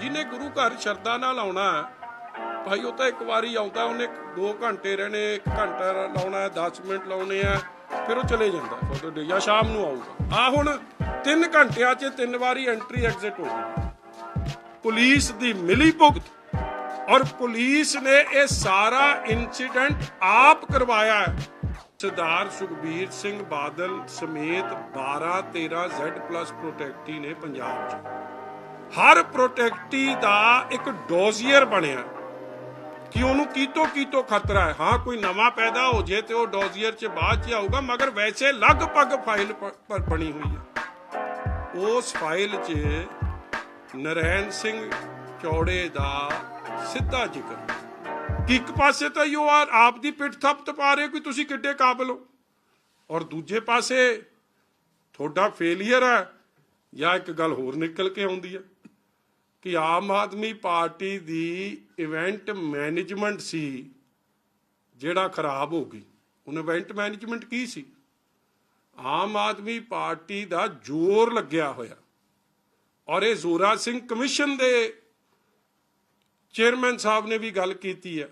ਜਿਹਨੇ ਗੁਰੂ ਘਰ ਸ਼ਰਧਾ ਨਾਲ ਆਉਣਾ ਭਾਈ ਉਹ ਤਾਂ ਇੱਕ ਵਾਰੀ ਆਉਂਦਾ, ਉਹਨੇ 2 ਘੰਟੇ ਰਹਿਣੇ 1 ਘੰਟਾ ਲਾਉਣਾ 10 ਮਿੰਟ ਲਾਉਣੇ ਆ ਫਿਰ ਉਹ ਚਲੇ ਜਾਂਦਾ ਫੋਟੋ ਡੇ ਜਾਂ ਸ਼ਾਮ ਨੂੰ ਆਊਗਾ। ਆ ਹੁਣ 3 ਘੰਟਿਆਂ 'ਚ ਤਿੰਨ ਵਾਰੀ ਐਂਟਰੀ ਐਗਜ਼ਿਟ ਹੋ ਗਈ। ਪੁਲਿਸ ਦੀ ਮਿਲੀ ਭੁਗਤ ਔਰ ਪੁਲਿਸ ਨੇ ਇਹ ਸਾਰਾ ਇਨਸੀਡੈਂਟ ਆਪ ਕਰਵਾਇਆ ਹੈ। ਸਰਦਾਰ ਸੁਖਬੀਰ ਸਿੰਘ ਬਾਦਲ ਸਮੇਤ 12 13 Z+ ਪ੍ਰੋਟੈਕਟੀ ਨੇ ਪੰਜਾਬ 'ਚ। ਹਰ ਪ੍ਰੋਟੈਕਟੀ ਦਾ ਇੱਕ ਡੋਜ਼ੀਅਰ ਬਣਿਆ। ਕਿ ਉਹਨੂੰ ਕੀਤੋ ਕੀਤੋ ਖਤਰਾ ਹੈ। ਹਾਂ, ਕੋਈ ਨਵਾਂ ਪੈਦਾ ਹੋ ਜੇ ਤੇ ਉਹ ਡੋਜ਼ੀਅਰ 'ਚ ਬਾਅਦ 'ਚ ਆਊਗਾ, ਮਗਰ ਵੈਸੇ ਲਗਭਗ ਫਾਈਲ ਪ- ਬਣੀ ਹੋਈ ਹੈ। ਉਸ ਫਾਈਲ 'ਚ ਨਰੈਣ ਸਿੰਘ ਚੌੜੇ ਦਾ ਸਿੱਧਾ ਜ਼ਿਕਰ। ਕਿ ਇੱਕ ਪਾਸੇ ਤਾਂ ਯੋ ਆ ਆਪ ਦੀ ਪਿੱਠ ਥੱਪਤ ਪਾ ਰਹੇ ਕਿ ਤੁਸੀਂ ਕਿੱਡੇ ਕਾਬਲ ਹੋ। ਔਰ ਦੂਜੇ ਪਾਸੇ ਤੁਹਾਡਾ ਫੇਲਿਅਰ ਹੈ ਜਾਂ ਇੱਕ ਗੱਲ ਹੋਰ ਨਿਕਲ ਕੇ ਆਉਂਦੀ ਹੈ। ਕਿ ਆਮ ਆਦਮੀ ਪਾਰਟੀ ਦੀ ਇਵੈਂਟ ਮੈਨੇਜਮੈਂਟ ਸੀ, ਜਿਹੜਾ ਖਰਾਬ ਹੋ ਗਈ। ਉਹਨ ਇਵੈਂਟ ਮੈਨੇਜਮੈਂਟ ਕੀ ਸੀ? ਆਮ ਆਦਮੀ ਪਾਰਟੀ ਦਾ ਜ਼ੋਰ ਲੱਗਿਆ ਹੋਇਆ। ਔਰ ਇਹ ਜ਼ੋਰਾ ਸਿੰਘ ਕਮਿਸ਼ਨ ਦੇ ਚੇਅਰਮੈਨ ਸਾਹਿਬ ਨੇ ਵੀ ਗੱਲ ਕੀਤੀ ਹੈ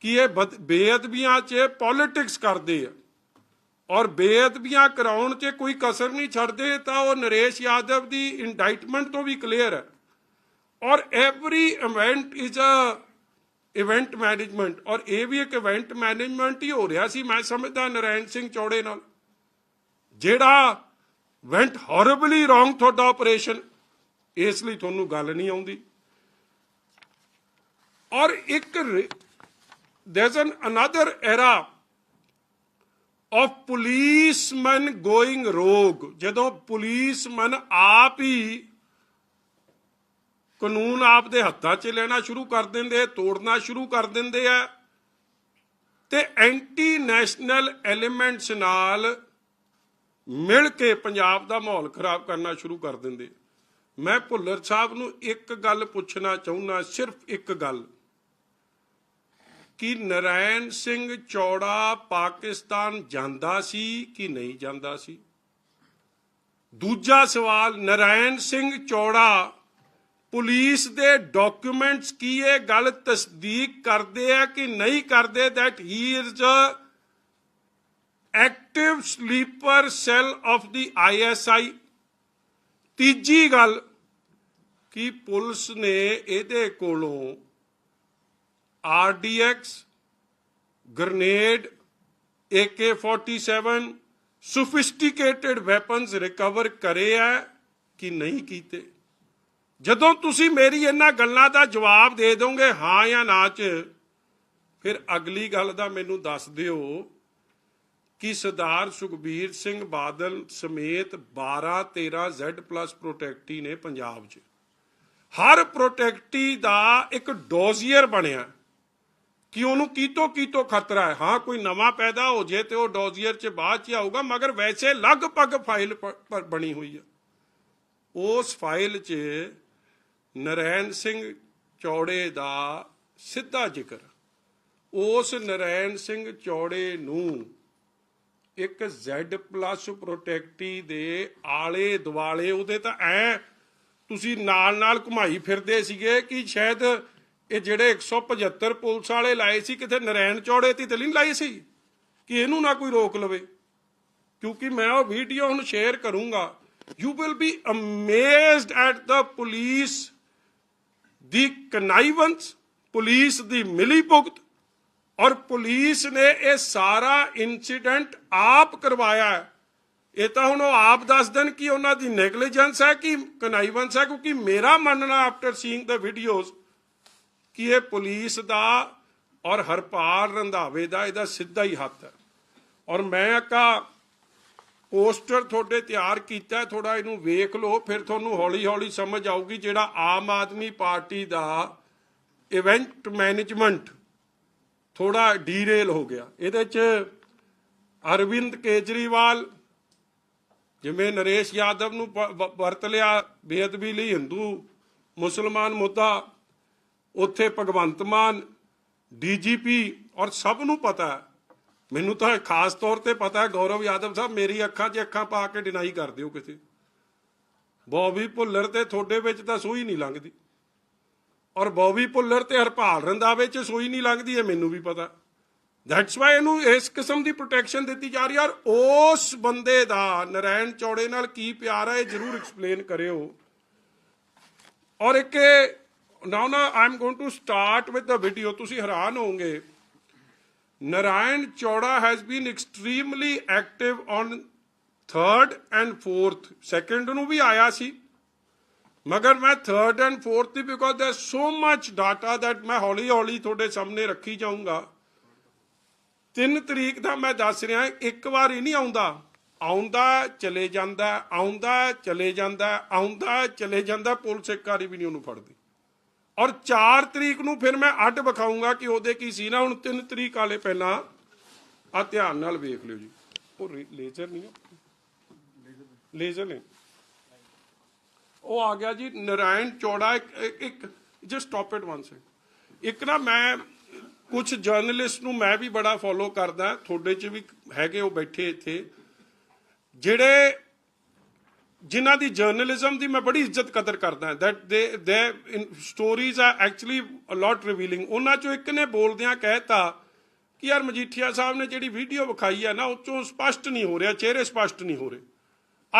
ਕਿ ਇਹ ਬਦ- ਬੇਅਦਬੀਆਂ 'ਚ ਪੋਲਿਟਿਕਸ ਕਰਦੇ ਆ। ਔਰ ਬੇਅਦਬੀਆਂ ਕਰਾਉਣ 'ਚ ਕੋਈ ਕਸਰ ਨਹੀਂ ਛੱਡਦੇ, ਤਾਂ ਉਹ ਨਰੇਸ਼ ਯਾਦਵ ਦੀ ਇੰਡਾਈਟਮੈਂਟ ਤੋਂ ਵੀ ਕਲੀਅਰ ਹੈ। ਔਰ every event is a event management ਔਰ ਇਹ ਵੀ ਇੱਕ ਇਵੈਂਟ ਮੈਨੇਜਮੈਂਟ ਹੀ ਹੋ ਰਿਹਾ ਸੀ, ਮੈਂ ਸਮਝਦਾ ਨਰੈਣ ਸਿੰਘ ਚੌੜੇ ਨਾਲ। ਜਿਹੜਾ ਵੈਂਟ ਹੌਰਿਬਲੀ ਰੋਂਗ ਤੁਹਾਡਾ ਆਪਰੇਸ਼ਨ ਇਸ ਲਈ ਤੁਹਾਨੂੰ ਗੱਲ ਨਹੀਂ ਆਉਂਦੀ। ਔਰ ਇੱਕ there's an another era of policemen going rogue ਜਦੋਂ ਪੁਲਿਸਮਨ ਆਪ ਹੀ ਕਾਨੂੰਨ ਆਪ ਦੇ ਹੱਥਾਂ 'ਚ ਲੈਣਾ ਸ਼ੁਰੂ ਕਰ ਦਿੰਦੇ ਤੋੜਨਾ ਸ਼ੁਰੂ ਕਰ ਦਿੰਦੇ ਆ। ਤੇ ਐਂਟੀ ਨੈਸ਼ਨਲ ਐਲੀਮੈਂਟਸ ਨਾਲ ਮਿਲ ਕੇ ਪੰਜਾਬ ਦਾ ਮਾਹੌਲ ਖਰਾਬ ਕਰਨਾ ਸ਼ੁਰੂ ਕਰ ਦਿੰਦੇ। ਮੈਂ ਭੁੱਲਰ ਸਾਹਿਬ ਨੂੰ ਇੱਕ ਗੱਲ ਪੁੱਛਣਾ ਚਾਹੁੰਦਾ ਸਿਰਫ ਇੱਕ ਗੱਲ। ਕਿ ਨਰਾਇਣ ਸਿੰਘ ਚੌੜਾ ਪਾਕਿਸਤਾਨ ਜਾਂਦਾ ਸੀ ਕਿ ਨਹੀਂ ਜਾਂਦਾ ਸੀ? ਦੂਜਾ ਸਵਾਲ ਨਰਾਇਣ ਸਿੰਘ ਚੌੜਾ ਪੁਲਿਸ ਦੇ ਡਾਕੂਮੈਂਟਸ ਕੀ ਇਹ ਗੱਲ ਤਸਦੀਕ ਕਰਦੇ ਆ ਕਿ ਨਹੀਂ ਕਰਦੇ that he is a active sleeper cell of the ISI ਤੀਜੀ ਗੱਲ ਕਿ ਪੁਲਿਸ ਨੇ ਇਹਦੇ ਕੋਲੋਂ RDX grenade AK47 sophisticated weapons recover ਕਰੇ ਆ ਕਿ ਨਹੀਂ ਕੀਤੇ? ਜਦੋਂ ਤੁਸੀਂ ਮੇਰੀ ਇਹਨਾਂ ਗੱਲਾਂ ਦਾ ਜਵਾਬ ਦੇ ਦੋਗੇ ਹਾਂ ਜਾਂ ਨਾ ਚ, ਫਿਰ ਅਗਲੀ ਗੱਲ ਦਾ ਮੈਨੂੰ ਦੱਸ ਦਿਓ ਕਿ ਸਰਦਾਰ ਸੁਖਬੀਰ ਸਿੰਘ ਬਾਦਲ ਸਮੇਤ 12 13 Z+ ਪ੍ਰੋਟੈਕਟੀ ਨੇ ਪੰਜਾਬ 'ਚ। ਹਰ ਪ੍ਰੋਟੈਕਟੀ ਦਾ ਇੱਕ ਡੋਜ਼ੀਅਰ ਬਣਿਆ। ਕਿ ਉਹਨੂੰ ਕੀਤੋ ਕੀਤੋ ਖਤਰਾ ਹੈ। ਹਾਂ, ਕੋਈ ਨਵਾਂ ਪੈਦਾ ਹੋ ਜੇ ਤੇ ਉਹ ਡੋਜ਼ੀਅਰ 'ਚ ਬਾਅਦ 'ਚ ਆਊਗਾ, ਮਗਰ ਵੈਸੇ ਲਗਭਗ ਫਾਈਲ ਬਣੀ ਹੋਈ ਹੈ ਉਸ ਫਾਈਲ ਚ ਨਰੈਣ ਸਿੰਘ ਚੌੜੇ ਦਾ ਸਿੱਧਾ ਜ਼ਿਕਰ। ਉਸ ਨਰੈਣ ਸਿੰਘ ਚੌੜੇ ਨੂੰ ਇੱਕ Z+ ਪ੍ਰੋਟੈਕਟੀ ਦੇ ਆਲੇ ਦੁਆਲੇ ਉਹਦੇ ਤਾਂ ਐ ਤੁਸੀਂ ਨਾਲ ਨਾਲ ਘੁਮਾਈ ਫਿਰਦੇ ਸੀਗੇ ਕਿ ਸ਼ਾਇਦ ਇਹ ਜਿਹੜੇ 175 ਪੁਲਿਸ ਵਾਲੇ ਲਾਏ ਸੀ ਕਿਤੇ ਨਰੈਣ ਚੌੜੇ ਤੇ ਨਹੀਂ ਲਾਏ ਸੀ ਕਿ ਇਹਨੂੰ ਨਾ ਕੋਈ ਰੋਕ ਲਵੇ। ਕਿਉਂਕਿ ਮੈਂ ਉਹ ਵੀਡੀਓ ਹੁਣ ਸ਼ੇਅਰ ਕਰੂੰਗਾ। You will be amazed at the police the connivance police ਦੀ ਮਿਲੀ ਔਰ ਪੁਲਿਸ ਨੇ ਇਹ ਸਾਰਾ ਇਨਸੀਡੈਂਟ ਆਪ ਕਰਵਾਇਆ ਹੈ। ਇਹ ਤਾਂ ਹੁਣ ਉਹ ਆਪ ਦੱਸ ਦੇਣ ਕਿ ਉਹਨਾਂ ਦੀ ਨੈਗਲੀਜੈਂਸ ਹੈ ਕਿ ਕਨਾਈਵੈਂਸ ਹੈ, ਕਿਉਂਕਿ ਮੇਰਾ ਮੰਨਣਾ ਆਫਟਰ ਸੀਇੰਗ ਦ ਵੀਡੀਓਜ਼ ਕਿ ਇਹ ਪੁਲਿਸ ਦਾ ਔਰ ਹਰਪਾਲ ਰੰਧਾਵੇ ਦਾ ਇਹਦਾ ਸਿੱਧਾ ਹੀ ਹੱਥ ਹੈ। ਔਰ ਮੈਂ ਆਕਾ ਪੋਸਟਰ ਤੁਹਾਡੇ ਤਿਆਰ ਕੀਤਾ ਥੋੜਾ ਇਹਨੂੰ ਵੇਖ ਲਓ, ਫਿਰ ਤੁਹਾਨੂੰ ਹੌਲੀ ਹੌਲੀ ਸਮਝ ਆਊਗੀ ਜਿਹੜਾ ਆਮ ਆਦਮੀ ਪਾਰਟੀ ਦਾ ਇਵੈਂਟ ਮੈਨੇਜਮੈਂਟ ਥੋੜਾ ਡੀਰੇਲ ਹੋ ਗਿਆ। ਇਹਦੇ ਚ ਅਰਵਿੰਦ ਕੇਜਰੀਵਾਲ, ਜਿਵੇਂ ਨਰੇਸ਼ ਯਾਦਵ ਨੂੰ ਵਰਤ ਲਿਆ ਬੇਅਦਬੀ ਲਈ, ਹਿੰਦੂ ਮੁਸਲਮਾਨ ਮੁੱਦਾ, ਉੱਥੇ ਭਗਵੰਤ ਮਾਨ, ਡੀਜੀਪੀ ਔਰ ਸਭ ਨੂੰ ਪਤਾ ਹੈ। ਮੈਨੂੰ ਤਾਂ ਖਾਸ ਤੌਰ ਤੇ ਪਤਾ ਹੈ, ਗੌਰਵ ਯਾਦਵ ਸਾਹਿਬ, ਮੇਰੀ ਅੱਖਾਂ 'ਚ ਅੱਖਾਂ ਪਾ ਕੇ ਡਿਨਾਈ ਕਰ ਦਿਓ ਕਿਸੇ। ਬੌਬੀ ਭੁੱਲਰ ਤੇ ਤੁਹਾਡੇ ਵਿੱਚ ਤਾਂ ਸੂਈ ਨਹੀਂ ਲੰਘਦੀ। ਔਰ ਬੌਬੀ ਭੁੱਲਰ ਤੇ ਹਰਪਾਲ ਰੰਦਾਵੇ ਚ ਸੂਈ ਨਹੀਂ ਲੰਘਦੀ, ਇਹ ਮੈਨੂੰ ਵੀ ਪਤਾ। ਦੈਟਸ ਵਾਈ ਇਹਨੂੰ ਇਸ ਕਿਸਮ ਦੀ ਪ੍ਰੋਟੈਕਸ਼ਨ ਦਿੱਤੀ ਜਾ ਰਹੀ ਹੈ। ਔਰ ਉਸ ਬੰਦੇ ਦਾ ਨਰੈਣ ਚੌੜੇ ਨਾਲ ਕੀ ਪਿਆਰ ਹੈ, ਇਹ ਜ਼ਰੂਰ ਐਕਸਪਲੇਨ ਕਰਿਓ। ਔਰ ਇੱਕ ਨਾਓ ਨਾ I am going to start with the video ਤੁਸੀਂ ਹੈਰਾਨ ਹੋਵੋਗੇ। Narayan Chaura has been extremely active on 3rd and 4th second ਨੂੰ ਵੀ ਆਇਆ ਸੀ। ਮਗਰ ਮੈਂ ਥਰਡ ਐਂਡ ਫੋਰਥ ਦੀ because there so much data that ਮੈਂ ਹੌਲੀ ਹੌਲੀ ਤੁਹਾਡੇ ਸਾਹਮਣੇ ਰੱਖੀ ਜਾਊਂਗਾ। 3 ਤਰੀਕ ਦਾ ਮੈਂ ਦੱਸ ਰਿਹਾ, ਇੱਕ ਵਾਰ ਹੀ ਨਹੀਂ ਆਉਂਦਾ। ਆਉਂਦਾ, ਚਲੇ ਜਾਂਦਾ, ਆਉਂਦਾ, ਚਲੇ ਜਾਂਦਾ, ਆਉਂਦਾ, ਚਲੇ ਜਾਂਦਾ, ਪੁਲਿਸ ਇੱਕ ਵਾਰੀ ਵੀ ਨਹੀਂ ਉਹਨੂੰ ਫੜਦੀ। ਔਰ 4 ਤਰੀਕ ਨੂੰ ਫਿਰ ਮੈਂ ਅੱਡ ਵਿਖਾਊਂਗਾ ਕਿ ਉਹਦੇ ਕੀ ਸੀ ਨਾ, ਹੁਣ 3 ਤਰੀਕ ਵਾਲੇ ਪਹਿਲਾਂ ਆ ਧਿਆਨ ਨਾਲ ਵੇਖ ਲਿਓ ਜੀ। ਉਹ ਲੇਜ਼ਰ ਨਹੀਂ ਲੇਜ਼ਰ ਨੇ। ਉਹ ਆ ਗਿਆ ਜੀ, ਨਰਾਇਣ ਚੌੜਾ ਇੱਕ- ਇੱਕ- ਇੱਕ just stop it one second ਇੱਕ ਨਾ ਮੈਂ ਕੁਝ ਜਰਨਲਿਸਟ ਨੂੰ ਮੈਂ ਵੀ ਬੜਾ ਫੋਲੋ ਕਰਦਾ, ਤੁਹਾਡੇ ਚ ਵੀ ਹੈਗੇ, ਉਹ ਬੈਠੇ ਇੱਥੇ। ਜਿਹੜੇ ਜਿਨ੍ਹਾਂ ਦੀ ਜਰਨਲਿਜ਼ਮ ਦੀ ਮੈਂ ਬੜੀ ਇੱਜ਼ਤ ਕਦਰ ਕਰਦਾ ਦੈਟ ਦੇ ਦੇ ਸਟੋਰੀਜ਼ ਆ ਐਕਚੁਅਲੀ ਅ ਲੋਟ ਰਿਵੀਲਿੰਗ ਉਹਨਾਂ ਚੋਂ ਇੱਕ ਨੇ ਬੋਲਦਿਆਂ ਕਹਿਤਾ ਕਿ ਯਾਰ ਮਜੀਠੀਆ ਸਾਹਿਬ ਨੇ ਜਿਹੜੀ ਵੀਡੀਓ ਵਿਖਾਈ ਹੈ ਨਾ, ਉਹ ਚੋਂ ਸਪਸ਼ਟ ਨਹੀਂ ਹੋ ਰਿਹਾ, ਚਿਹਰੇ ਸਪਸ਼ਟ ਨਹੀਂ ਹੋ ਰਹੇ।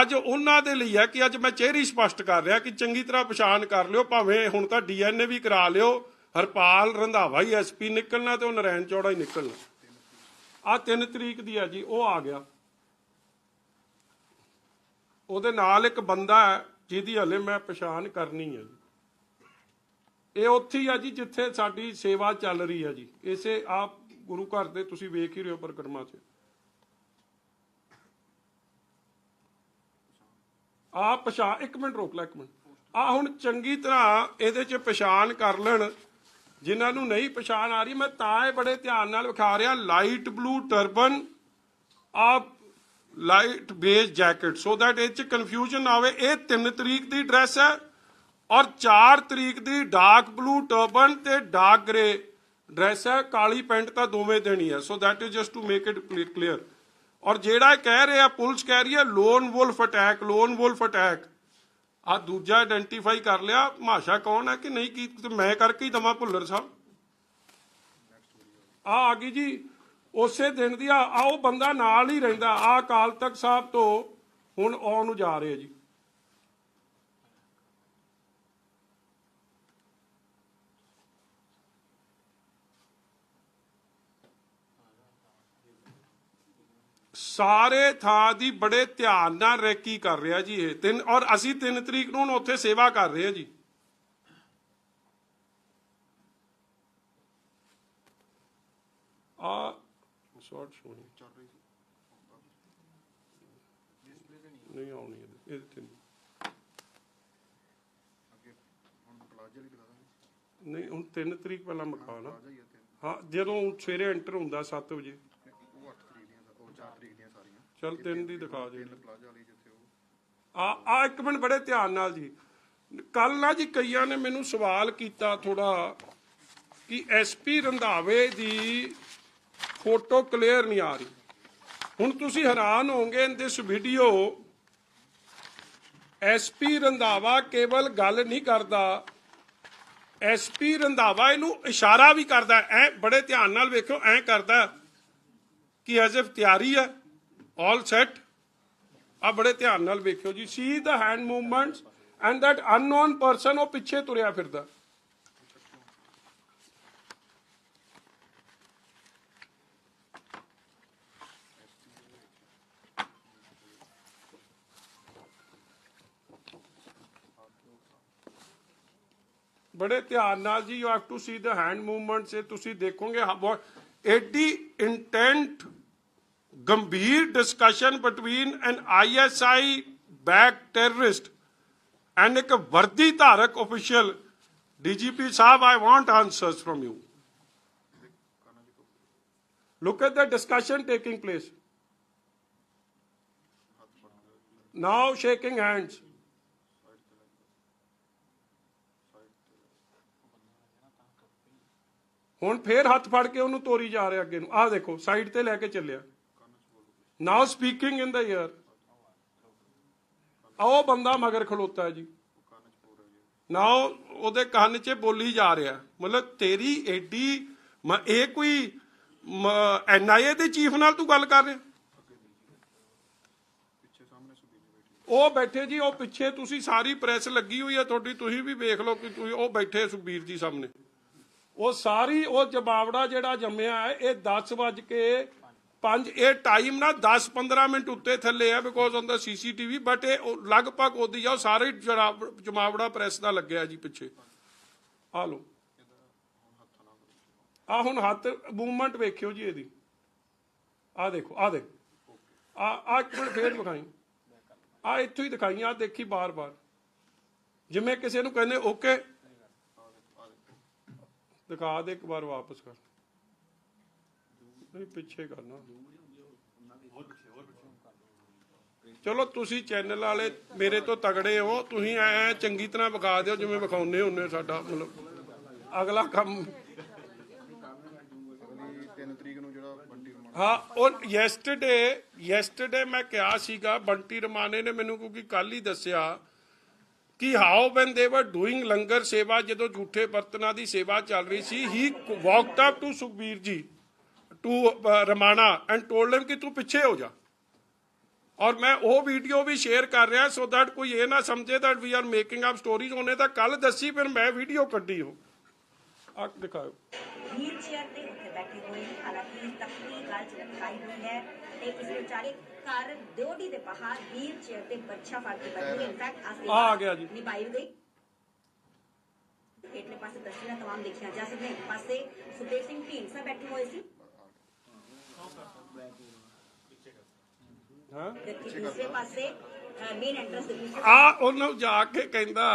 ਅੱਜ ਉਹਨਾਂ ਦੇ ਲਈ ਹੈ ਕਿ ਅੱਜ ਮੈਂ ਚਿਹਰੇ ਹੀ ਸਪਸ਼ਟ ਕਰ ਰਿਹਾ ਕਿ ਚੰਗੀ ਤਰ੍ਹਾਂ ਪਛਾਣ ਕਰ ਲਿਓ, ਭਾਵੇਂ ਹੁਣ ਤਾਂ ਡੀਐਨਏ ਵੀ ਕਰਾ ਲਿਓ, ਹਰਪਾਲ ਰੰਧਾਵਾ ਹੀ ਐਸਪੀ ਨਿਕਲਣਾ ਤੇ ਉਹ ਨਰੈਣ ਚੌੜਾ ਹੀ ਨਿਕਲਣਾ। ਆ 3 ਤਰੀਕ ਦੀ ਆ ਜੀ, ਉਹ ਆ ਗਿਆ। ਉਹਦੇ ਨਾਲ ਇੱਕ ਬੰਦਾ ਹੈ, ਜਿਹਦੀ ਹਲੇ ਮੈਂ ਪਛਾਣ ਕਰਨੀ ਹੈ ਜੀ। ਇਹ ਉੱਥੇ ਹੀ ਆ ਜੀ, ਜਿੱਥੇ ਸਾਡੀ ਸੇਵਾ ਚੱਲ ਰਹੀ ਹੈ ਜੀ। ਇਸੇ ਆਪ ਗੁਰੂ ਘਰ ਦੇ ਤੁਸੀਂ ਵੇਖ ਹੀ ਰਹੇ ਹੋ ਪਰਿਕਰਮਾ 'ਚ। ਆ ਪਛਾਣ, ਇੱਕ ਮਿੰਟ ਰੋਕ ਲੈ, ਇੱਕ ਮਿੰਟ। ਆ ਹੁਣ ਚੰਗੀ ਤਰ੍ਹਾਂ ਇਹਦੇ 'ਚ ਪਛਾਣ ਕਰ ਲੈਣ। ਜਿਨ੍ਹਾਂ ਨੂੰ ਨਹੀਂ ਪਛਾਣ ਆ ਰਹੀ, ਮੈਂ ਤਾਂ ਇਹ ਬੜੇ ਧਿਆਨ ਨਾਲ ਵਿਖਾ ਰਿਹਾ, ਲਾਈਟ ਬਲੂ ਟਰਬਨ ਆ light beige jacket. So that ਇਹ 'ਚ ਕਨਫਿਊਜ਼ਨ ਨਾ ਹੋਵੇ ਇਹ 3 ਤਰੀਕ ਦੀ ਡਰੈਸ ਹੈ ਔਰ 4 ਤਰੀਕ ਦੀ ਡਾਰਕ ਬਲੂ ਟਰਬਨ ਤੇ ਡਾਰਕ ਗ੍ਰੇ ਡਰੈਸ ਹੈ। ਕਾਲੀ ਪੈਂਟ ਤਾਂ ਦੋਵੇਂ ਦੇਣੀ ਹੈ। So that is just to make it clear ਔਰ ਜਿਹੜਾ ਇਹ ਕਹਿ ਰਿਹਾ, ਪੁਲਿਸ ਕਹਿ ਰਹੀ ਹੈ lone wolf attack lone wolf attack ਆ ਦੂਜਾ ਆਇਡੈਂਟੀਫਾਈ ਕਰ ਲਿਆ ਭਾਸ਼ਾ ਕੌਣ ਹੈ ਕਿ ਨਹੀਂ? ਕੀ ਮੈਂ ਕਰਕੇ ਹੀ ਦਵਾ ਭੁੱਲਰ ਸਾਹਿਬ। ਆ ਆ ਗਈ ਜੀ ਉਸੇ ਦਿਨ ਦੀ ਆ ਆ ਉਹ ਬੰਦਾ ਨਾਲ ਹੀ ਰਹਿੰਦਾ, ਆ ਅਕਾਲ ਤਖਤ ਸਾਹਿਬ ਤੋਂ ਹੁਣ ਆਉਣ ਨੂੰ ਜਾ ਰਹੇ ਜੀ। ਸਾਰੇ ਥਾਂ ਦੀ ਬੜੇ ਧਿਆਨ ਨਾਲ ਰੈਕੀ ਕਰ ਰਿਹਾ ਜੀ ਇਹ ਤਿੰਨ ਔਰ ਅਸੀਂ 3 ਤਰੀਕ ਨੂੰ ਹੁਣ ਉੱਥੇ ਸੇਵਾ ਕਰ ਰਹੇ ਹਾਂ ਜੀ ਆ ਸ਼ੋਣੀ ਨਹੀਂ। ਆਉਣੀ ਇਹਦੇ ਇਹਦੇ ਤੇ ਨਹੀਂ। ਨਹੀਂ ਹੁਣ 3 ਤਰੀਕ ਪਹਿਲਾਂ ਮਖਾ ਨਾ ਹਾਂ ਜਦੋਂ ਸਵੇਰੇ ਐਂਟਰ ਹੁੰਦਾ 7 ਵਜੇ। ਚਲ 3 ਦੀ ਦਿਖਾ ਦੇ ਆ ਆ ਇੱਕ ਮਿੰਟ ਬੜੇ ਧਿਆਨ ਨਾਲ ਜੀ। ਕੱਲ ਨਾ ਜੀ ਕਈਆਂ ਨੇ ਮੈਨੂੰ ਸਵਾਲ ਕੀਤਾ ਥੋੜਾ ਕਿ ਐਸਪੀ ਰੰਧਾਵੇ ਦੀ ਫੋਟੋ ਕਲੀਅਰ ਨਹੀਂ ਆ ਰਹੀ। ਹੁਣ ਤੁਸੀਂ ਹੈਰਾਨ ਹੋਵੋਗੇ in this video SP Randhawa ਕੇਵਲ ਗੱਲ ਨਹੀਂ ਕਰਦਾ। ਐਸਪੀ ਰੰਧਾਵਾ ਇਹਨੂੰ ਇਸ਼ਾਰਾ ਵੀ ਕਰਦਾ, ਐ ਬੜੇ ਧਿਆਨ ਨਾਲ ਵੇਖੋ ਐ ਕਰਦਾ ਕਿ ਐਜ਼ ਤਿਆਰੀ ਹੈ ਆਲ ਸੈਟ ਆ ਬੜੇ ਧਿਆਨ ਨਾਲ ਵੇਖਿਓ ਜੀ see the hand movements and that unknown person ਉਹ ਪਿੱਛੇ ਤੁਰਿਆ ਫਿਰਦਾ। ਬੜੇ ਧਿਆਨ ਨਾਲ ਜੀ you have to see the hand movements ਇਹ ਤੁਸੀਂ ਦੇਖੋਗੇ ਹਾਂ, ਬਹੁਤ ਐਡੀ ਇੰਟੈਂਟ ਗੰਭੀਰ discussion between an ISI back terrorist and ਇੱਕ ਵਰਦੀ ਧਾਰਕ official DGP Sahib I want answers from you look at the discussion taking place. Now shaking hands. ਹੁਣ ਫੇਰ ਹੱਥ ਫੜ ਕੇ ਉਹਨੂੰ ਤੋਰੀ ਜਾ ਰਿਹਾ ਅੱਗੇ ਨੂੰ। ਆਹ ਦੇਖੋ ਸਾਈਡ ਤੇ ਲੈ ਕੇ ਚੱਲਿਆ। ਨਾਓ ਸਪੀਕਿੰਗ ਇਨ ਦਾ ਈਅਰ ਉਹ ਬੰਦਾ ਮਗਰ ਖਲੋਤਾ ਜੀ। ਨਾ ਉਹਦੇ ਕੰਨ 'ਚ ਬੋਲੀ ਜਾ ਰਿਹਾ। ਮਤਲਬ ਤੇਰੀ ਐਡੀ ਇਹ ਕੋਈ ਐਨਆਈਏ ਦੇ ਚੀਫ ਨਾਲ ਤੂੰ ਗੱਲ ਕਰ ਰਿਹਾ? ਉਹ ਬੈਠੇ ਜੀ, ਉਹ ਪਿੱਛੇ ਤੁਸੀਂ ਸਾਰੀ ਪ੍ਰੈਸ ਲੱਗੀ ਹੋਈ ਹੈ ਤੁਹਾਡੀ, ਤੁਸੀਂ ਵੀ ਵੇਖ ਲਓ ਕਿ ਉਹ ਬੈਠੇ ਸੁਖਬੀਰ ਜੀ ਸਾਹਮਣੇ। ਉਹ ਸਾਰੀ ਉਹ ਜਮਾਵੜਾ ਜਿਹੜਾ ਜੰਮਿਆ ਹੈ, ਇਹ 10 ਵਜ ਕੇ 5 ਇਹ ਟਾਈਮ ਨਾ 10 15 ਮਿੰਟ ਉੱਤੇ ਥੱਲੇ ਹੈ because on the CCTV but ਇਹ ਲਗਭਗ ਉਹਦੀ ਆ ਸਾਰੇ ਜਮਾਵੜਾ ਪ੍ਰੈਸ ਦਾ ਲੱਗਿਆ ਜੀ ਪਿੱਛੇ। ਆ ਲਓ। ਆ ਹੁਣ ਹੱਥ ਮੂਵਮੈਂਟ ਵੇਖਿਓ ਜੀ ਇਹਦੀ। ਆ ਦੇਖੋ ਆ ਦੇਖ। ਆ ਆ ਇੱਕ ਮਿੰਟ ਫੇਰ ਵਿਖਾਈ। ਆ ਇੱਥੋਂ ਹੀ ਦਿਖਾਈ ਆ ਦੇਖੀ ਬਾਰ-ਬਾਰ। ਜਿਵੇਂ ਕਿਸੇ ਨੂੰ ਕਹਿੰਦੇ ਓਕੇ ਦਿਖਾ ਦੇ ਇੱਕ ਵਾਰ ਵਾਪਸ ਕਰ। ਨਹੀਂ, ਪਿੱਛੇ ਕਰਨਾ। ਚਲੋ, ਤੁਸੀਂ ਚੈਨਲ ਵਾਲੇ ਮੇਰੇ ਤੋਂ ਤਗੜੇ ਹੋ, ਤੁਸੀਂ ਐ ਚੰਗੀ ਤਰ੍ਹਾਂ ਵਿਖਾ ਦਿਓ ਜਿਵੇਂ ਵਿਖਾਉਨੇ ਹੁੰਨੇ ਸਾਡਾ ਮਤਲਬ। ਅਗਲਾ ਕੰਮ। ਤਰੀਕ ਨੂੰ ਹਾਂ, ਉਹ ਯੈਸਟਰਡੇ ਯੈਸਟਰਡੇ ਮੈਂ ਕਿਹਾ ਸੀਗਾ, ਬੰਟੀ ਰਮਾਨੇ ਨੇ ਮੈਨੂੰ ਕਿਉਂਕਿ ਕੱਲ ਹੀ ਦੱਸਿਆ ਕਿ ਹਾਊ ਵੈਨ ਦੇ ਵਰ ਡੂਇੰਗ ਲੰਗਰ ਸੇਵਾ, ਜਦੋਂ ਝੂਠੇ ਬਰਤਨਾਂ ਦੀ ਸੇਵਾ ਚੱਲ ਰਹੀ ਸੀ he walked up to Sukhbir ji to Ramana and told him ਕਿ ਤੂੰ ਪਿੱਛੇ ਹੋ ਜਾ। ਔਰ ਮੈਂ ਉਹ ਵੀਡੀਓ ਵੀ ਸ਼ੇਅਰ ਕਰ ਰਿਹਾ ਸੋ ਦੈਟ ਕੋਈ ਇਹ ਨਾ ਸਮਝੇ that we are making up stories ਉਹਨੇ ਤਾਂ ਕੱਲ ਦੱਸੀ, ਫਿਰ ਮੈਂ ਵੀਡੀਓ ਕੱਢੀ ਉਹ। ਆ ਦਿਖਾਓ ਵੀਲ ਚੇਅਰ ਤੇ ਉੱਥੇ ਬੈਠੇ ਹੋਏ ਨੇ ਹਾਲਾਂਕਿ ਤਖਤੀ ਗੱਲ ਚ ਲਟਕਾਈ ਹੋਈ ਹੈ ਤੇ ਇਸ ਵਿਚਾਰੇ ਘਰ ਦਿਓੜੀ ਦੇ ਬਾਹਰ ਵੀਲ ਚੇਅਰ ਤੇ ਬੱਚਾ ਫੜ ਕੇ ਬੈਠੇ ਹੋਏ ਇਨਫੈਕਟ ਅਸ ਆ ਆ ਗਿਆ ਜੀ। ਨਿਭਾਈ ਗਈ। ਹੇਠਲੇ ਪਾਸੇ ਤਸਵੀਰਾਂ ਤਮਾਮ ਦੇਖੀਆਂ ਜਾ ਸਕਦੀਆਂ। ਇੱਕ ਪਾਸੇ ਸੁਖਦੇਵ ਸਿੰਘ ਢੀਂਡਸਾ ਬੈਠੇ ਹੋਏ ਸੀ। ਹਾਂ। ਦੂਸਰੇ ਪਾਸੇ ਮੇਨ ਐਂਟਰੈਂਸ ਦੇ ਆ ਉਹਨੂੰ ਜਾ ਕੇ ਕਹਿੰਦਾ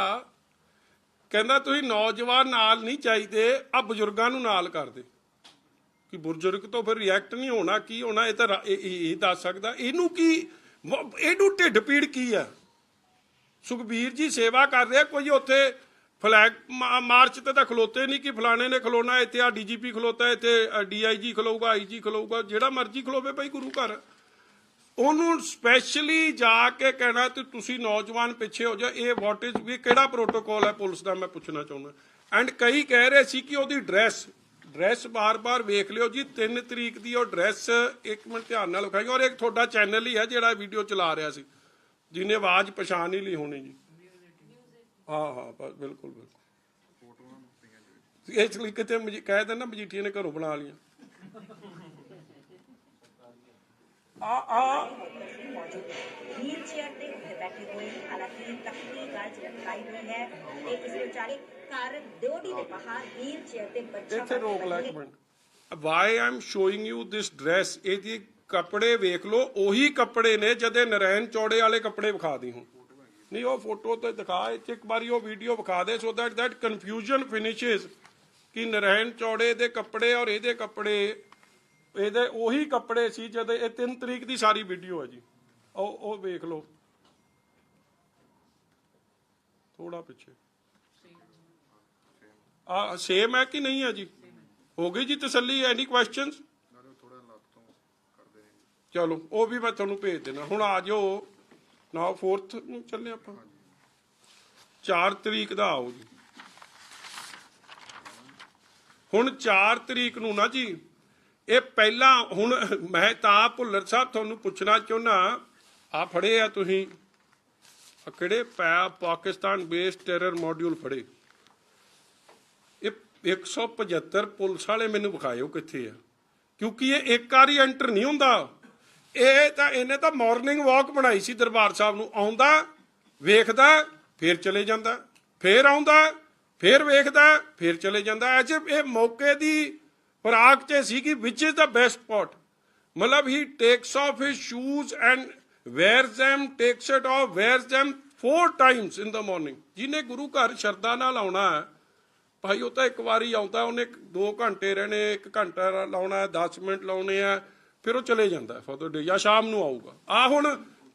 ਕਹਿੰਦਾ ਤੁਸੀਂ ਨੌਜਵਾਨ ਨਾਲ ਨਹੀਂ ਚਾਹੀਦੇ ਆ ਬਜ਼ੁਰਗਾਂ ਨੂੰ ਨਾਲ ਕਰਦੇ। ਕਿ ਬਜ਼ੁਰਗ ਤੋਂ ਫਿਰ ਰਿਐਕਟ ਨਹੀਂ ਹੋਣਾ, ਕੀ ਹੋਣਾ, ਇਹ ਤਾਂ ਇਹ ਦੱਸ ਸਕਦਾ। ਇਹਨੂੰ ਕੀ ਇਹਨੂੰ ਢਿੱਡ ਪੀੜ ਕੀ ਆ? ਸੁਖਬੀਰ ਜੀ ਸੇਵਾ ਕਰ ਰਿਹਾ, ਕੋਈ ਉੱਥੇ ਫਲੈਗ ਮਾ- ਮਾਰਚ ਤੇ ਤਾਂ ਖਲੋਤੇ ਨਹੀਂ ਕਿ ਫਲਾਣੇ ਨੇ ਖਲੋਣਾ, ਇੱਥੇ ਆ ਡੀਜੀਪੀ ਖਲੋਤਾ, ਇੱਥੇ ਡੀਆਈਜੀ ਖਲੋਊਗਾ, ਆਈਜੀ ਖਲੋਊਗਾ, ਜਿਹੜਾ ਮਰਜ਼ੀ ਖਲੋਵੇ ਭਾਈ ਗੁਰੂ ਘਰ। ਉਹਨੂੰ ਸਪੈਸ਼ਲੀ ਜਾ ਕੇ ਕਹਿਣਾ ਤੇ ਤੁਸੀਂ ਨੌਜਵਾਨ ਪਿੱਛੇ ਹੋ ਜਾ ਇਹ ਵਾਟ ਇਜ਼ ਵੀ ਕਿਹੜਾ ਪ੍ਰੋਟੋਕੋਲ ਹੈ ਪੁਲਿਸ ਦਾ, ਮੈਂ ਪੁੱਛਣਾ ਚਾਹੁੰਦਾ। ਐਂਡ ਕਈ ਕਹਿ ਰਹੇ ਸੀ ਕਿ ਉਹਦੀ ਡਰੈਸ ਡਰੈਸ ਬਾਰ-ਬਾਰ ਵੇਖ ਲਿਓ ਜੀ 3 ਤਰੀਕ ਦੀ ਉਹ ਡਰੈਸ ਇੱਕ ਮਿੰਟ ਧਿਆਨ ਨਾਲ ਵਿਖਾਈ ਔਰ ਇੱਕ ਤੁਹਾਡਾ ਚੈਨਲ ਹੀ ਹੈ ਜਿਹੜਾ ਵੀਡੀਓ ਚਲਾ ਰਿਹਾ ਸੀ, ਜਿਹਨੇ ਆਵਾਜ਼ ਪਛਾਣ ਹੀ ਲਈ ਹੋਣੀ ਜੀ। ਹਾਂ ਹਾਂ ਬਿਲਕੁਲ ਬਿਲਕੁਲ। ਇਸ ਲਈ ਕਿਤੇ ਮਜੀ- ਕਹਿ ਦੇਣਾ ਮਜੀਠੀਆ ਨੇ ਘਰੋਂ ਬਣਾ ਲੀਆਂ ਆ ਆ ਮੌਜੂਦ ਵੀਲ ਤੇ ਬੈਠੇ ਹੋਏ ਹਾਲਾਂਕਿ ਤਖਤੀ ਗੱਲ ਲਟਕਾਈ ਹੋਈ ਹੈ ਤੇ ਇਸ ਵਿਚਾਰੇ ਘਰ ਦਿਓੜੀ ਦੇ ਬਾਹਰ ਵੀਲ ਚੇਅਰ ਤੇ ਬੱਚਾ ਇੱਥੇ ਰੋਕ ਲੈ ਇੱਕ minute. Why I'm showing you this dress ਇਹਦੀ ਕੱਪੜੇ ਵੇਖ ਲਓ, ਉਹੀ ਕੱਪੜੇ ਨੇ ਜਦੇ ਨਰੈਣ ਚੌੜੇ ਵਾਲੇ ਕੱਪੜੇ ਵਿਖਾ ਦੀ ਹੁਣ। ਨਹੀਂ, ਉਹ ਫੋਟੋ ਤੇ ਦਿਖਾ, ਇੱਥੇ ਇੱਕ ਵਾਰੀ ਉਹ ਵੀਡੀਓ ਵਿਖਾ ਦੇ so that that confusion finishes ਕਿ ਨਰੈਣ ਚੌੜੇ ਦੇ ਕੱਪੜੇ ਔਰ ਇਹਦੇ ਕੱਪੜੇ ਇਹਦੇ ਉਹੀ ਕੱਪੜੇ ਸੀ ਜਦ ਇਹ 3 ਤਰੀਕ ਦੀ ਸਾਰੀ ਵੀਡੀਓ ਹੈ ਜੀ। ਉਹ ਉਹ ਵੇਖ ਲਓ। ਥੋੜਾ ਪਿੱਛੇ। ਆ ਸੇਮ ਹੈ ਕਿ ਨਹੀਂ ਹੈ ਜੀ? ਹੋ ਗਈ ਜੀ ਤਸੱਲੀ? ਐਨੀ ਕੁਐਸਚਨਸ ਚਲੋ, ਉਹ ਵੀ ਮੈਂ ਤੁਹਾਨੂੰ ਭੇਜ ਦੇਣਾ ਹੁਣ ਆ ਜਾਓ। ਨਾ 4th ਨੂੰ ਚੱਲੇ ਆਪਾਂ। 4 ਤਰੀਕ ਦਾ ਆਓ ਜੀ। ਹੁਣ 4 ਤਰੀਕ ਨੂੰ ਨਾ ਜੀ ਇਹ ਪਹਿਲਾਂ ਹੁਣ ਮੈਂ ਤਾਂ ਭੁੱਲਰ ਸਾਹਿਬ ਤੁਹਾਨੂੰ ਪੁੱਛਣਾ ਚਾਹੁੰਦਾ ਆ ਫੜੇ ਆ ਤੁਸੀਂ। ਕਿਹੜੇ ਪਾਕਿਸਤਾਨ ਬੇਸਡ ਟੈਰਰ ਮੋਡਿਊਲ ਫੜੇ? ਇਹ 175 ਪੁਲਿਸ ਵਾਲੇ ਮੈਨੂੰ ਵਿਖਾਇਓ ਕਿੱਥੇ ਆ। ਕਿਉਂਕਿ ਇਹ ਇੱਕ ਵਾਰੀ ਐਂਟਰ ਨਹੀਂ ਹੁੰਦਾ। ਇਹ ਤਾਂ, ਇਹਨੇ ਤਾਂ ਮਾਰਨਿੰਗ ਵਾਕ ਬਣਾਈ ਸੀ ਦਰਬਾਰ ਸਾਹਿਬ ਨੂੰ। ਆਉਂਦਾ, ਵੇਖਦਾ, ਫਿਰ ਚਲੇ ਜਾਂਦਾ। ਫੇਰ ਆਉਂਦਾ, ਫਿਰ ਵੇਖਦਾ, ਫਿਰ ਚਲੇ ਜਾਂਦਾ। ਐਜ ਇਹ ਮੌਕੇ ਦੀ ਫਰਾਕ 'ਚ ਸੀ which is the best spot ਮਤਲਬ he takes off his shoes and wears them, takes it off, wears them four times in the morning. ਜਿਹਨੇ ਗੁਰੂ ਘਰ ਸ਼ਰਧਾ ਨਾਲ ਆਉਣਾ ਹੈ, ਭਾਈ ਉਹ ਤਾਂ ਇੱਕ ਵਾਰੀ ਆਉਂਦਾ, ਉਹਨੇ 2 ਘੰਟੇ ਰਹਿਣੇ 1 ਘੰਟਾ ਲਾਉਣਾ ਹੈ 10 ਮਿੰਟ ਲਾਉਣੇ ਆ ਫਿਰ ਉਹ ਚਲੇ ਜਾਂਦਾ ਫॉर द ਡੇ ਜਾਂ ਸ਼ਾਮ ਨੂੰ ਆਊਗਾ। ਆ ਹੁਣ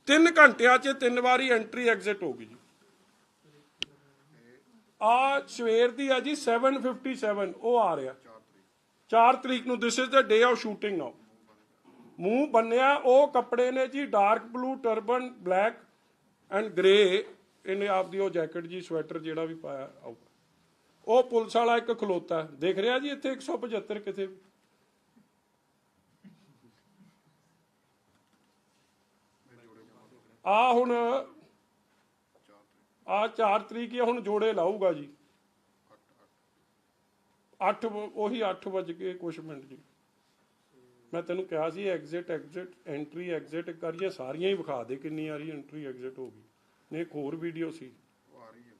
3 ਘੰਟਿਆਂ 'ਚ ਤਿੰਨ ਵਾਰੀ ਐਂਟਰੀ ਐਗਜ਼ਿਟ ਹੋ ਗਈ ਜੀ। ਆ ਸਵੇਰ ਦੀ ਆ ਜੀ 757 ਉਹ ਆ ਰਿਹਾ। 4 ਤਰੀਕ ਨੂੰ this is the day of shooting now ਮੂੰਹ ਬੰਨਿਆ, ਉਹ ਕੱਪੜੇ ਨੇ ਜੀ dark blue turban black and grey ਇਹਨੇ ਆਪਦੀ ਉਹ ਜੈਕਟ ਜੀ ਸਵੈਟਰ ਜਿਹੜਾ ਵੀ ਪਾਇਆ ਆਊਗਾ ਉਹ ਪੁਲਿਸ ਵਾਲਾ ਇੱਕ ਖਲੋਤਾ, ਦੇਖ ਰਿਹਾ ਜੀ ਇੱਥੇ 175 ਕਿਥੇ? ਆ ਹੁਣ ਆ 4 ਤਰੀਕ ਹੀ ਹੁਣ ਜੋੜੇ ਲਾਊਗਾ ਜੀ। 8 ਉਹੀ 8 ਵਜ ਕੇ ਕੁਛ ਮਿੰਟ ਜੀ। ਮੈਂ ਤੈਨੂੰ ਕਿਹਾ ਸੀ ਐਗਜ਼ਿਟ ਐਗਜ਼ਿਟ ਐਂਟਰੀ ਐਗਜ਼ਿਟ ਕਰੀਏ ਸਾਰੀਆਂ ਹੀ ਵਿਖਾ ਦੇ ਕਿੰਨੀ ਆ ਰਹੀ ਐਂਟਰੀ ਐਗਜ਼ਿਟ ਹੋ ਗਈ। ਨੇ ਇੱਕ ਹੋਰ ਵੀਡੀਓ ਸੀ। ਉਹ ਆ ਰਹੀ ਹੈ।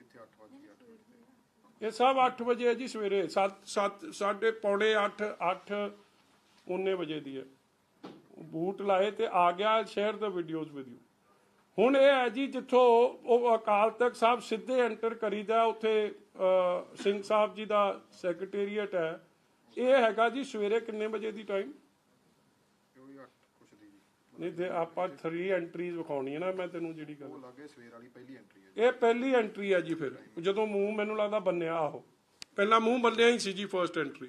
ਇੱਥੇ 8 ਵਜੇ 8 ਵਜੇ ਇਹ ਸਭ 8 ਵਜੇ ਹੈ ਜੀ ਸਵੇਰੇ। 7 7 ਸਾਢੇ ਪੌਣੇ 8 8 19 ਵਜੇ ਦੀ ਹੈ। ਬੂਟ ਲਾਏ ਤੇ ਆ ਗਿਆ share the videos with you ਹੁਣ ਇਹ ਹੈ ਜੀ ਜਿੱਥੋਂ ਉਹ ਅਕਾਲ ਤਖਤ ਸਾਹਿਬ ਸਿੱਧੇ ਐਂਟਰ ਕਰੀਦਾ ਉੱਥੇ ਸਿੰਘ ਸਾਹਿਬ ਜੀ ਦਾ ਸੈਕਟਰੀਏਟ ਹੈ। ਇਹ ਹੈਗਾ ਜੀ ਸਵੇਰੇ ਕਿੰਨੇ ਵਜੇ ਦੀ ਟਾਈਮ ਇਹ ਵੀ 8 ਕੁਛ ਦੀ ਜੀ ਨਹੀਂ ਤੇ ਆਪਾਂ 3 ਐਂਟਰੀਜ਼ ਵਿਖਾਉਣੀ ਹੈ ਨਾ ਮੈਂ ਤੈਨੂੰ ਜਿਹੜੀ ਗੱਲ ਉਹ ਲੱਗੇ ਸਵੇਰ ਵਾਲੀ ਪਹਿਲੀ ਐਂਟਰੀ ਹੈ ਇਹ ਪਹਿਲੀ ਐਂਟਰੀ ਹੈ ਜੀ ਫਿਰ। ਜਦੋਂ ਮੂੰਹ ਮੈਨੂੰ ਲੱਗਦਾ ਬੰਨਿਆ ਆਹੋ ਪਹਿਲਾਂ ਮੂੰਹ ਬੰਨਿਆ ਹੀ ਸੀ ਜੀ ਫਰਸਟ ਐਂਟਰੀ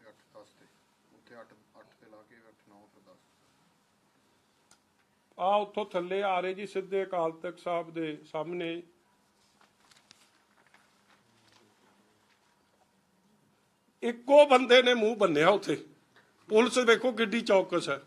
ਇਹ 8 10 ਤੇ ਉੱਥੇ 8 8 ਤੇ ਲਾ ਕੇ 8 9 ਫਿਰ 10 ਆ ਉੱਥੋਂ ਥੱਲੇ ਆ ਰਹੇ ਜੀ ਸਿੱਧੇ ਅਕਾਲ ਤਖਤ ਸਾਹਿਬ ਦੇ ਸਾਹਮਣੇ। ਇੱਕੋ ਬੰਦੇ ਨੇ ਮੂੰਹ ਬੰਨਿਆ ਉੱਥੇ। ਪੁਲਿਸ ਵੇਖੋ ਕਿੱਡੀ ਚੌਕਸ ਹੈ।